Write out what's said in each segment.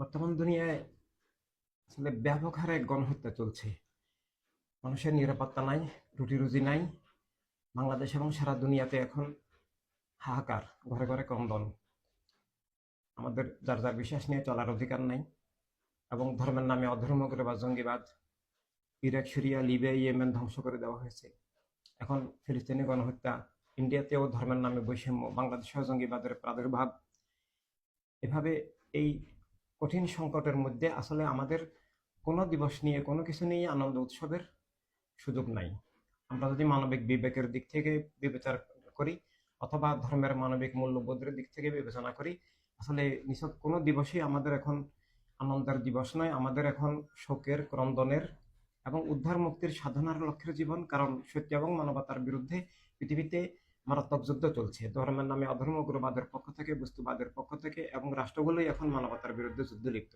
বর্তমান দুনিয়ায় আসলে ব্যাপক হারে গণহত্যা চলছে। মানুষের নিরাপত্তা নাই, রুটি রুজি নাই। বাংলাদেশ এবং সারা দুনিয়াতে এখন হাহাকার, ঘরে ঘরে ক্রন্দন আমাদের যার যার বিশ্বাস নিয়ে চলার অধিকার নাই এবং ধর্মের নামে অধর্ম করে বা জঙ্গিবাদ, ইরাক, সিরিয়া, লিবিয়া, ইয়েমেন ধ্বংস করে দেওয়া হয়েছে। এখন ফিলিস্তিনি গণহত্যা, ইন্ডিয়াতেও ধর্মের নামে বৈষম্য, বাংলাদেশেও জঙ্গিবাদের প্রাদুর্ভাব। এভাবে এই কঠিন সংকটের মধ্যে আসলে আমাদের কোনো দিবস নিয়ে, কোনো কিছু নিয়ে আনন্দ উৎসবের সুযোগ নাই। আমরা যদি মানবিক বিবেকের দিক থেকে বিবেচনা করি অথবা ধর্মের মানবিক মূল্যবোধের দিক থেকে বিবেচনা করি, আসলে নিছক কোনো দিবসই আমাদের এখন আনন্দের দিবস নয়। আমাদের এখন শোকের, ক্রন্দনের এবং উদ্ধার মুক্তির সাধনার লক্ষ্যের জীবন। কারণ সত্য এবং মানবতার বিরুদ্ধে পৃথিবীতে মারাত্মক যুদ্ধ চলছে। ধর্মের নামে অধর্ম গুরুবাদের পক্ষ থেকে, বস্তুবাদের পক্ষ থেকে এবং রাষ্ট্রগুলোই এখন মানবতার বিরুদ্ধে যুদ্ধ লিপ্ত।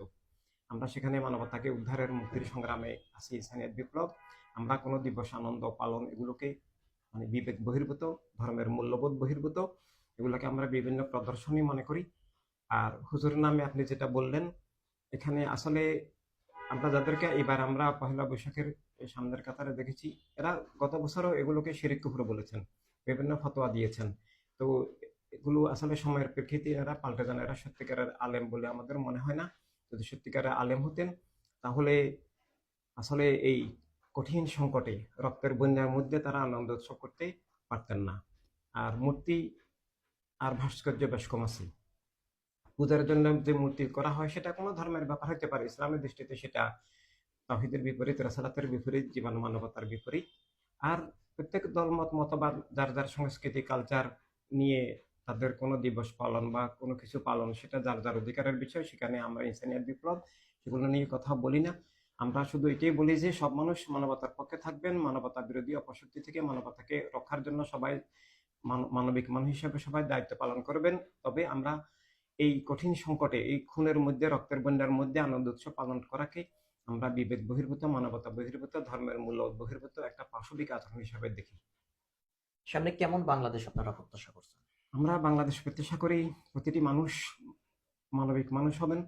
আমরা সেখানে মানবতাকে উদ্ধারের মুক্তির সংগ্রামে আছি ইসলামিক বিপ্লব। আমরা কোনো দিবস, আনন্দ, পালন এগুলোকে মানে বিবেক বহির্ভূত, ধর্মের মূল্যবোধ বহির্ভূত, এগুলোকে আমরা বিভিন্ন প্রদর্শনী মনে করি। আর হুজুরের নামে আপনি যেটা বললেন, এখানে আসলে আমরা যাদেরকে এবার আমরা পহেলা বৈশাখের সামনের কাতারে দেখেছি, এরা গত বছরও এগুলোকে শিরিক কুফর বলেছেন। বিভিন্ন ফতোয়া দিয়েছেন। তো এগুলো আসলে সময়ের প্রেক্ষিতে এরা, পাল্টে যান এরা সত্যিকারের আলেম বলে আমাদের মনে হয় না। যদি সত্যিকারের আলেম হতেন, তাহলে আসলে এই কঠিন সংকটে, রক্তের বন্যার মধ্যে তারা আনন্দ উৎসব করতে পারতেন না। আর মূর্তি আর ভাস্কর্য বেশ কম আছে। পূজার জন্য যে মূর্তি করা হয়, সেটা কোনো ধর্মের ব্যাপার হতে পারে। ইসলামের দৃষ্টিতে সেটা তাহিদের বিপরীত, রাসালাতের বিপরীত জীবন মানবতার বিপরীত। আর প্রত্যেক দলমত মতবাদ, যার যার সংস্কৃতি কালচার নিয়ে তাদের কোনো দিবস পালন বা কোনো কিছু পালন, সেটা যার যার অধিকারের বিষয়, সেখানে আমরা ইনসানিয়ার বিপ্লব সেগুলো নিয়ে কথা বলি না। আমরা শুধু এটাই বলি যে সব মানুষ মানবতার পক্ষে থাকবেন, মানবতা বিরোধী অপশক্তি থেকে মানবতাকে রক্ষার জন্য সবাই মান- মানবিক মানুষ হিসেবে সবাই দায়িত্ব পালন করবেন। তবে আমরা এই কঠিন সংকটে, এই খুনের মধ্যে, রক্তের বন্যার মধ্যে আনন্দ উৎসব পালন করাকে আমরা বিবেক বহির্ভূত মানবতা বহির্ভূত ধর্মের মূল্য বহির্ভূত একটা পাশবিক আচরণ হিসাবে দেখি। সামনে কেমন বাংলাদেশ আপনারা প্রত্যাশা করছেন? আমরা বাংলাদেশ প্রত্যাশা করি প্রতিটি মানুষ মানবিক মানুষ হবেন।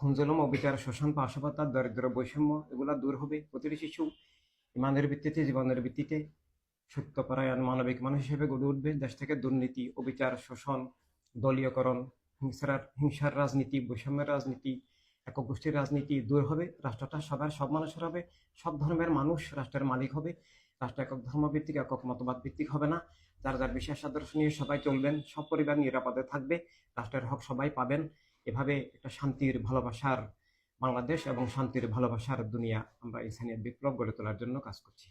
খুনজলম অবিচার শোষণ পাশবতা দরিদ্র বৈষম্য এগুলা দূর হবে প্রতিটি শিশু। ইমানের ভিত্তিতে জীবনের ভিত্তিতে সত্যপরায়ণ মানবিক মানুষ হিসেবে গড়ে উঠবে। দেশ থেকে দুর্নীতি অবিচার শোষণ দলীয়করণ হিংসার হিংসার রাজনীতি বৈষম্যের রাজনীতি একক গোষ্ঠীর রাজনীতি দূর হবে, রাষ্ট্রটা সবার, সব মানুষের হবে, সব ধর্মের মানুষ রাষ্ট্রের মালিক হবে। রাষ্ট্র একক ধর্মভিত্তিক একক মতবাদ ভিত্তিক হবে না। যার যার বিশ্বাস আদর্শ নিয়ে সবাই চলবেন, সব পরিবার নিরাপদে থাকবে, রাষ্ট্রের হক সবাই পাবেন। এভাবে একটা শান্তির ভালোবাসার বাংলাদেশ এবং শান্তির ভালোবাসার দুনিয়া আমরা ইনসানিয়াত বিপ্লব গড়ে তোলার জন্য কাজ করছি।